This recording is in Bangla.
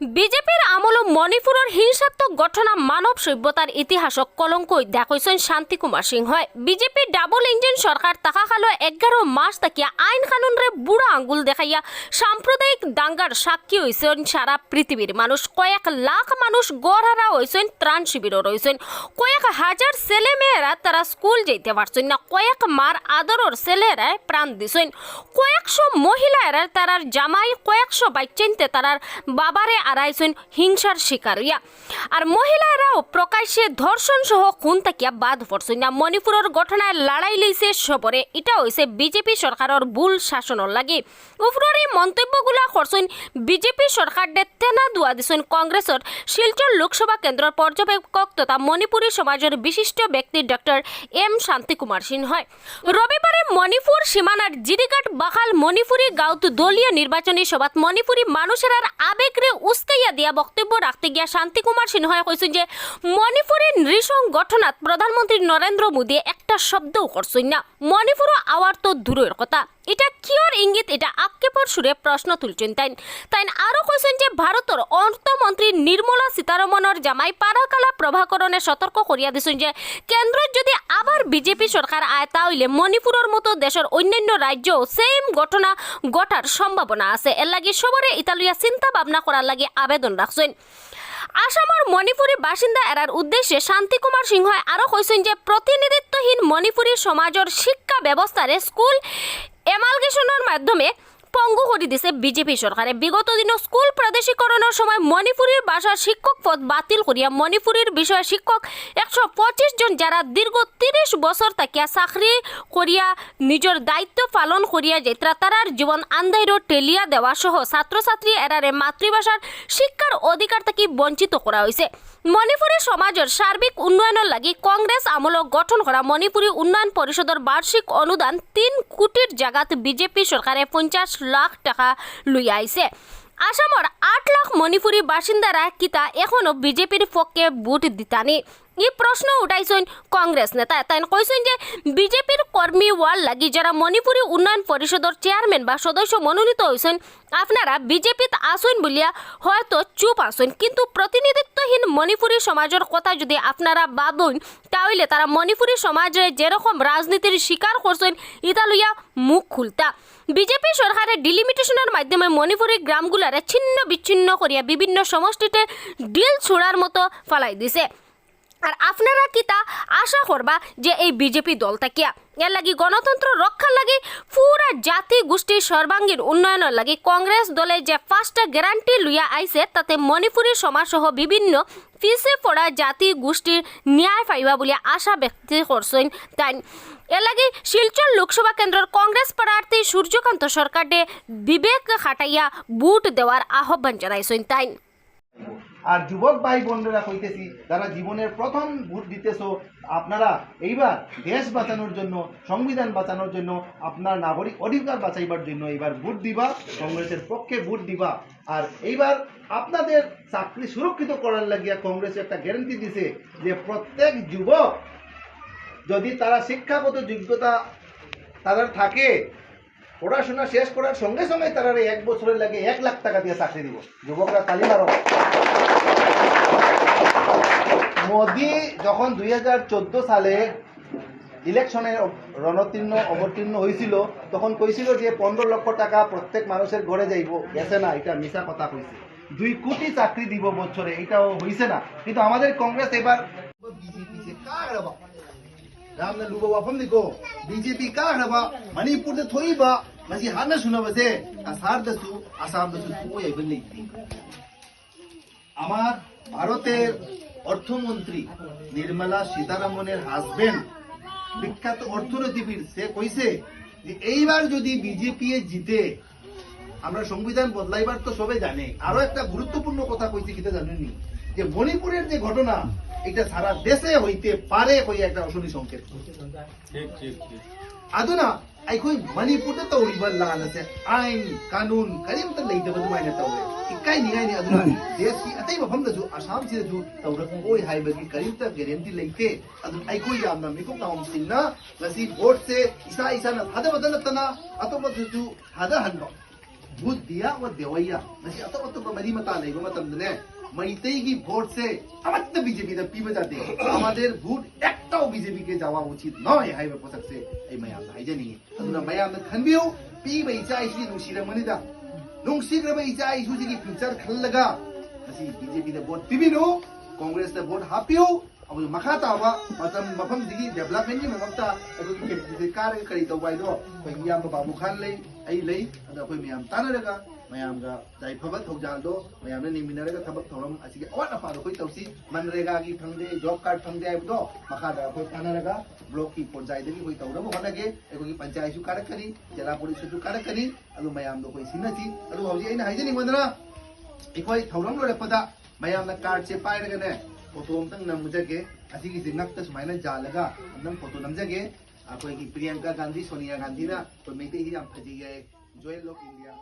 বিজেপির আমল মণিপুরের হিংসাত্মক ঘটনা মানব সভ্যতার ইতিহাসক কলঙ্ক দেখাইছেন শান্তি কুমার সিংহয় বিজেপি ডাবল ইঞ্জিন সরকার তাকা খালো এগারো মাস তাকিয়া আইন কানুনরে বুড়া আঙ্গুল দেখাইয়া সাম্প্রদায়িক দাঙ্গার সাক্ষী হয়েছেন সারা পৃথিবীর মানুষ। কয়েক লাখ মানুষ গড়হারা হয়েছেন ত্রাণ শিবিরও রয়েছেন কয়েক হাজার ছেলে মেয়েরা তারা স্কুল যেতে পারছেন না। কয়েক মার আদরের ছেলেরা প্রাণ দিছেন। কয়েকশো মহিলারা তারার জামাই, কয়েকশো বাইচেনতে তারার বাবারে আড়াইছেন হিংসার শিকার হইয়া আর মহিলারাও প্রকাশ্যে ধর্ষণ সহ খুন তাকিয়া বাদ পড়ছেন না মণিপুরের ঘটনায় লড়াই লইছে সবরে। এটা হইছে বিজেপি সরকারের ভুল শাসনের লাগে। উপরের এই মন্তব্যগুলা করছেন বিজেপি সরকার তেনা দুয়া দিছেন কংগ্রেসের শিলচর লোকসভা কেন্দ্রের পর্যবেক্ষক তথা মণিপুরী সমাজের বিশিষ্ট ব্যক্তি ডক্টর এম শান্তিকুমার সিনহয় রবিবারে মণিপুর সীমানার জিরিঘাট বাহাল মণিপুরী গাঁওত দলীয় নির্বাচনী সভাত মণিপুরী মানুষের আবেগরে উস্কাইয়া দিয়া বক্তব্য রাখতে গিয়া শান্তি শান্তিকুমার সিনহায় কইছেন যে মণিপুরের নৃশং ঘটনাত প্রধানমন্ত্রী নরেন্দ্র মোদী একটা শব্দও করছেন না। মণিপুরও আওয়ার তো দূরের কথা। এটা কিয়র ইঙ্গিত? এটা আক্ষেপর সুরে প্রশ্ন তুলছেন। তাই তাই আরও কইছেন যে ভারতের অর্থমন্ত্রী নির্মলা সীতারমণের জামাই পারাকালা প্রভাকরণে সতর্ক করিয়া দিছেন যে কেন্দ্র যদি আবার বিজেপি সরকার আয় তাহলে মণিপুরের মতো দেশের অন্যান্য রাজ্যও সেম ঘটনা ঘটার সম্ভাবনা আছে। এর লাগি সবরে ইতালিয়া চিন্তা ভাবনা করার লাগি আবেদন রাখছেন। আসামের মণিপুরী বাসিন্দা এরার উদ্দেশ্যে শান্তিকুমার সিংহই আরও কৈছেন যে প্ৰতিনিধিত্বহীন মণিপুরী সমাজৰ শিক্ষা ব্যৱস্থাৰে স্কুল এমালগেশনের মাধ্যমে পঙ্গু করে দিছে বিজেপি সরকারে। বিগত দিনে স্কুল প্রাদেশিকরণের সময় মণিপুরীর ভাষার শিক্ষক পদ বাতিল করিয়া মণিপুরীর বিষয়ে শিক্ষক একশো পঁচিশ জন যারা দীর্ঘ তিরিশ বছর তাকিয়া চাকরি করিয়া নিজের দায়িত্ব পালন করিয়া যেতরা তারার জীবন আন্দাইরও টেলিয়া দেওয়া সহ ছাত্রছাত্রী এরারে মাতৃভাষার শিক্ষার অধিকার থেকে বঞ্চিত করা হয়েছে মণিপুরী সমাজের সার্বিক উন্নয়নের লাগি কংগ্রেস আমলক গঠন করা মণিপুরী উন্নয়ন পরিষদের বার্ষিক অনুদান তিন কোটির জাগাত বিজেপি সরকারে পঞ্চাশ লাখ টাকা লই আইছে আসামর আট লাখ মণিপুরী বাসিন্দারা কিতা এখনও বিজেপির পক্ষে ভোট দিতানি এই প্রশ্ন উঠাইছেন কংগ্রেস নেতা। তাই কইছেন যে বিজেপির কর্মী ওয়াল লাগি যারা মণিপুরী উন্নয়ন পরিষদের চেয়ারম্যান বা সদস্য মনোনীত হয়েছেন আপনারা বিজেপিত আসুন বলিয়া হয়তো চুপ আসুন কিন্তু প্রতিনিধিত্বহীন মণিপুরী সমাজের কথা যদি আপনারা ভাবুন, তাহলে তারা মণিপুরী সমাজে যেরকম রাজনীতির শিকার করছেন ইতা লইয়া মুখ খুলতা। বিজেপি সরকারের ডিলিমিটেশনের মাধ্যমে মণিপুরী গ্রামগুলারে ছিন্ন বিচ্ছিন্ন করিয়া বিভিন্ন সমষ্টিতে ডিল ছোড়ার মতো ফালাই দিছে। আর আপনারা কি তা আশা করবা যে এই বিজেপি দল তাকিয়া এর লাগি গণতন্ত্র রক্ষার লাগি পুরা জাতি গোষ্ঠীর সর্বাঙ্গীন উন্নয়নের লাগি কংগ্রেস দলে যে পাঁচটা গ্যারান্টি লইয়া আইছে, তাতে মণিপুরী সমাজ সহ বিভিন্ন পিছে পড়া জাতি গোষ্ঠীর ন্যায় পাইবা বলে আশা ব্যক্ত করছেন তাই। এর লাগি শিলচর লোকসভা কেন্দ্রের কংগ্রেস প্রার্থী সূর্যকান্ত সরকারে বিবেক খাটাইয়া বুট দেওয়ার আহ্বান জানাইছেন তাই। আর যুবক ভাই বোনেরা কইতেছি, যারা জীবনের প্রথম ভোট দিতেছো, আপনারা এইবার দেশ বাঁচানোর জন্য, সংবিধান বাঁচানোর জন্য, আপনার নাগরিক অধিকার বাঁচাইবার জন্য এইবার ভোট দিবা, কংগ্রেসের পক্ষে ভোট দিবা। আর এইবার আপনাদের চাকরি সুরক্ষিত করার লাগিয়া কংগ্রেস একটা গ্যারান্টি দিছে যে প্রত্যেক যুবক, যদি তারা শিক্ষাগত যোগ্যতা তাদের থাকে পড়াশোনা শেষ করার সঙ্গে সঙ্গে তারা এক বছরের লাগে এক লাখ টাকা দিয়ে চাকরি দিব। যুবকরা তালি মারো। মোদি যখন দুই সালে ইলেকশনে রণতীর্ণ, অবতীর্ণ হয়েছিল তখন কইছিল যে পনেরো লক্ষ টাকা প্রত্যেক মানুষের ঘরে যাইব। গেছে না, এটা মিশা কথা কইছে। দুই কোটি চাকরি দিব বছরে, এটাও হইছে না। কিন্তু আমাদের কংগ্রেস এবার বিজেপি ꯌꯥꯝꯅ ꯂꯨꯕ ꯋꯥꯐꯝꯅꯤꯀꯣ ꯕꯤꯖꯦꯄꯤ ꯀꯥꯈ꯭ꯔꯕ ꯃꯅꯤꯄꯨꯔꯗ ꯊꯣꯛꯏꯕ ꯉꯁꯤ ꯍꯥꯟꯅ ꯁꯨꯅꯕꯁꯦ কাছাড়দসু আসামদসু থুকো এবার নেই আমার ভারতের অর্থমন্ত্রী নির্মলা সীতারামনের হাজবেন্ড বিখ্যাত অর্থনীতিবিদ সে কইছে যে এইবার যদি বিজেপি জিতে আমরা সংবিধান বদলাইবার তো সবে জানে। আরও একটা গুরুত্বপূর্ণ কথা কইছি কিটা জানেনি যে মণিপুরের যে ঘটনা এটা সারা দেশে হইতে পারে কই একটা অশনি সংকেত। ঠিক ঠিক না আই কই মণিপুরে তো উড়িবার লাল আছে। আইন কানুন করিম তো লইতে বদ মাইনে তো ইকাই নিগাই নি আদুনা দেশ কি আতাই মফম দজু আসাম সে জু তৌরত ওই হাইবে কি করিম তো গ্যারান্টি লইতে। আদু আইকুই আমনা মিকো কাম সিন না লসি ভোট সে ইসা ইসা না হাদা বদলতনা আতো বদ বদু হাদা হানবা। भूतिया व देवैया ꯃꯁꯤ ꯑꯇꯣꯞ ꯑꯇꯣꯞꯄ ꯃꯔꯤ ꯃꯇꯥ से अमत बीजेपी ने पीब जाते हमारे वोट एक बीजेपी के जावा उचित न है हाइवे पोसक से ऐ मयाम ना हाइजे नहीं अदुना मयाम ने खनबियो पीब इचा इसली नुशीर मनिदा नुशीग्रब इचा इसु की फ्यूचर खल्लगा नसी बीजेपी ने वोट पीबिनो कांग्रेस ने वोट हापियो अब मखा ताब मतम मफम दिगी खान ले आई ले अद कोई मियाम तान रगा मियाम गा जाई की फंगदे जॉब कार्ड फंगदे आई तान ब्लॉक की पंचायत की पंचायत सु कार जिला पुलिस सु कार करी कोई सिनची अदु हौजी आइना हाइजे नि फ़ोटो अमतंग नमजगे सूमायन जालग अमतंग फ़ोटो नमजगे अखोई प्रियंका गांधी सोनिया गांधी फजी जोयल लोक इंडिया